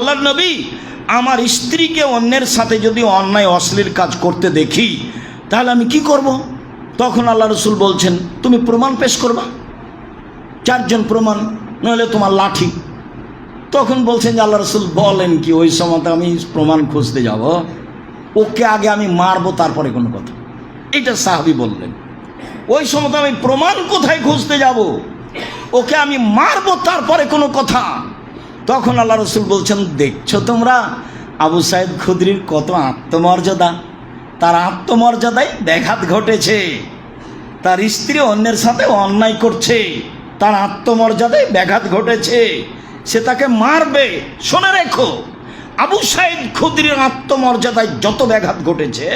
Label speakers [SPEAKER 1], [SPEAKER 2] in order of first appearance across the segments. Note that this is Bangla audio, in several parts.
[SPEAKER 1] আল্লাহ নবী, আমার স্ত্রীকে অন্যের সাথে যদি অন্যায়, অশ্লীল কাজ করতে দেখি, তাহলে আমি কি করব? তখন আল্লাহ রসুল বলছেন, তুমি প্রমাণ পেশ করবা? চারজন প্রমাণ, নইলে তোমার লাঠি। তখন বলছেন যে, আল্লাহ রসুল বলেন কি, ওই সময় আমি প্রমাণ খুঁজতে যাব। ওকে আগে আমি মারবো, তারপরে কোনো কথা। এটা সাহাবি বললেন। ওই সময় আমি প্রমাণ কোথায় খুঁজতে যাব? ওকে আমি মারবো, তারপরে কোনো কথা? তখন আল্লাহ রসুল বলছেন, দেখছ তোমরা? আবু সাইদ খুদ্রির কত আত্মমর্যাদা। তার আত্মমর্যাদায় ব্যাঘাত ঘটেছে। তার স্ত্রী অন্যের সাথে অন্যায় করছে। তার আত্মমর্যাদায় ব্যাঘাত ঘটেছে। সে তাকে মারবে। শোনে রেখো, আবু সাইদ খুদ্রির আত্মমর্যাদায় যত ব্যাঘাত ঘটেছে,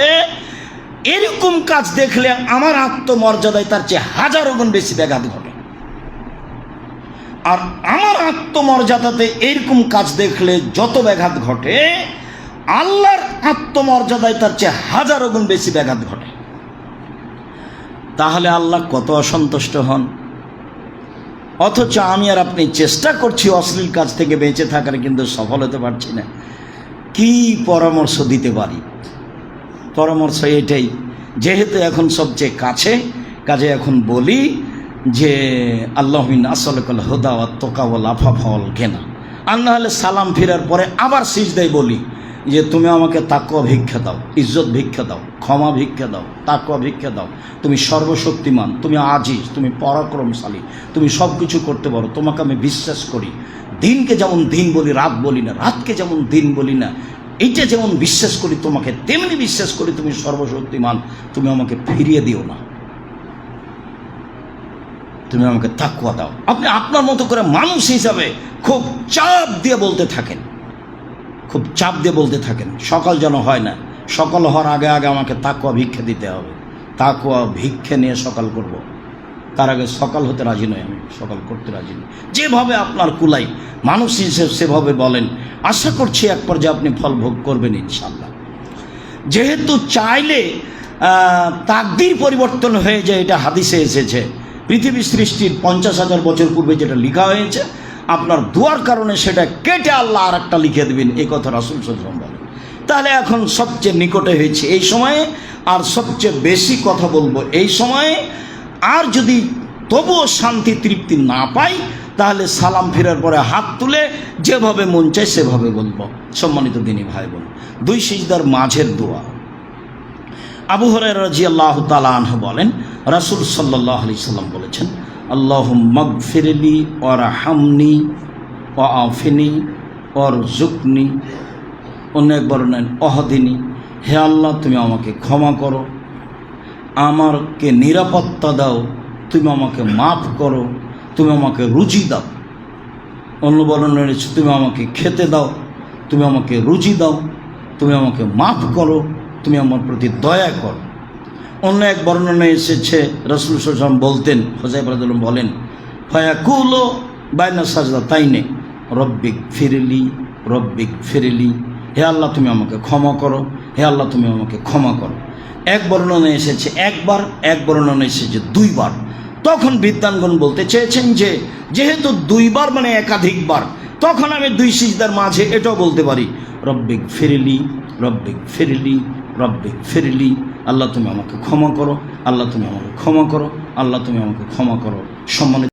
[SPEAKER 1] এরকম কাজ দেখলে আমার আত্মমর্যাদায় তার চেয়ে হাজারো গুণ বেশি ব্যাঘাত ঘটে। আর আমার আত্মমর্যাদাতে এইরকম কাজ দেখলে যত ব্যাঘাত ঘটে, আল্লাহর আত্মমর্যাদায় তার চেয়ে হাজারো গুণ বেশি ব্যাঘাত ঘটে। তাহলে আল্লাহ কত অসন্তুষ্ট হন? অথচ আমি আর আপনি চেষ্টা করছি অশ্লীল কাজ থেকে বেঁচে থাকার, কিন্তু সফল হতে পারছি না। কি পরামর্শ দিতে পারি? পরামর্শ এটাই, যেহেতু এখন সবচেয়ে কাছে, কাজে এখন বলি যে আল্লাহমিন আসলকাল হুদা তোকাবল আফাফল কেনা আর না হলে সালাম ফেরার পরে আবার সিজদাই বলি যে, তুমি আমাকে তাকুয়া ভিক্ষা দাও, ইজ্জত ভিক্ষা দাও, ক্ষমা ভিক্ষা দাও তাকুয়া ভিক্ষা দাও। তুমি সর্বশক্তিমান, তুমি আজিজ, তুমি পরাক্রমশালী, তুমি সব কিছু করতে পারো। তোমাকে আমি বিশ্বাস করি। দিনকে যেমন দিন বলি, রাত বলি না, রাতকে যেমন দিন বলি না, এইটা যেমন বিশ্বাস করি, তোমাকে তেমনি বিশ্বাস করি তুমি সর্বশক্তিমান। তুমি আমাকে ফিরিয়ে দিও না। তুমি আমাকে তাকুয়া দাও। আপনি আপনার মতো করে মানুষ হিসাবে খুব চাপ দিয়ে বলতে থাকেন। খুব চাপ দিয়ে বলতে থাকেন। সকাল যেন হয় না, সকাল হওয়ার আগে আগে আমাকে তাকুয়া ভিক্ষা দিতে হবে। তাকুয়া ভিক্ষা নিয়ে সকাল করব। তার আগে সকাল হতে রাজি নই আমি, সকাল করতে রাজি নই। যেভাবে আপনার কুলাই, মানুষ হিসেবে সেভাবে বলেন, আশা করছি এক পর্যায়ে আপনি ফল ভোগ করবেন ইনশাল্লাহ যেহেতু চাইলে তাকদির পরিবর্তন হয়ে যায়, এটা হাদিসে এসেছে। পৃথিবী সৃষ্টির পঞ্চাশ হাজার বছর পূর্বে যেটা লেখা হয়েছে, আপনার দুয়ার কারণে সেটা কেটে আল্লাহ আর একটা লিখে দেবেন এই কথা রাসুল সজরম বলেন। তাহলে এখন সবচেয়ে নিকটে হয়েছে এই সময়ে, আর সবচেয়ে বেশি কথা বলব এই সময়ে, আর যদি তবুও শান্তি তৃপ্তি না পাই, তাহলে সালাম ফেরার পরে হাত তুলে যেভাবে মন চায় সেভাবে বলব। সম্মানিত দিনী ভাই বোন দুই সিজদার মাঝের দোয়া। আবু রাজি আল্লাহ তালাহ বলেন, রাসুল সাল্লাহ আলি সাল্লাম বলেছেন আল্লাহ মগফিরলি ওর হামনি ও আফিনি ওর জুকনি অন্য একবার নেন অহদিনী। হে আল্লাহ, তুমি আমাকে ক্ষমা করো। আমাকে নিরাপত্তা দাও। তুমি আমাকে মাফ করো। তুমি আমাকে রুচি দাও। অন্য বর্ণনা রয়েছে, তুমি আমাকে খেতে দাও। তুমি আমাকে রুচি দাও। তুমি আমাকে মাফ করো। তুমি আমার প্রতি দয়া করো। অন্য এক বর্ণনা এসেছে, রসুল সাল্লাম বলতেন হোসাইব রাজুল বলেন, ফয়াকুলো বায়না সাজদা তাই নে রব্বিক ফিরলি রব্বিক ফিরলি, হে আল্লাহ তুমি আমাকে ক্ষমা করো, হে আল্লাহ তুমি আমাকে ক্ষমা করো। এক বর্ণনা এসেছে একবার, এক বর্ণনা এসেছে দুইবার। তখন বিদ্যানগণ বলতে চেয়েছেন যে, যেহেতু দুইবার মানে একাধিকবার, তখন আমি দুই সিজদার মাঝে এটাও বলতে পারি, রব্বিক ফিরলি রব্বিক ফিরলি রব্বিক ফিরলি আল্লাহ তুমি আমাকে ক্ষমা করো, আল্লাহ তুমি আমাকে ক্ষমা করো, আল্লাহ তুমি আমাকে ক্ষমা করো। সম্মানিত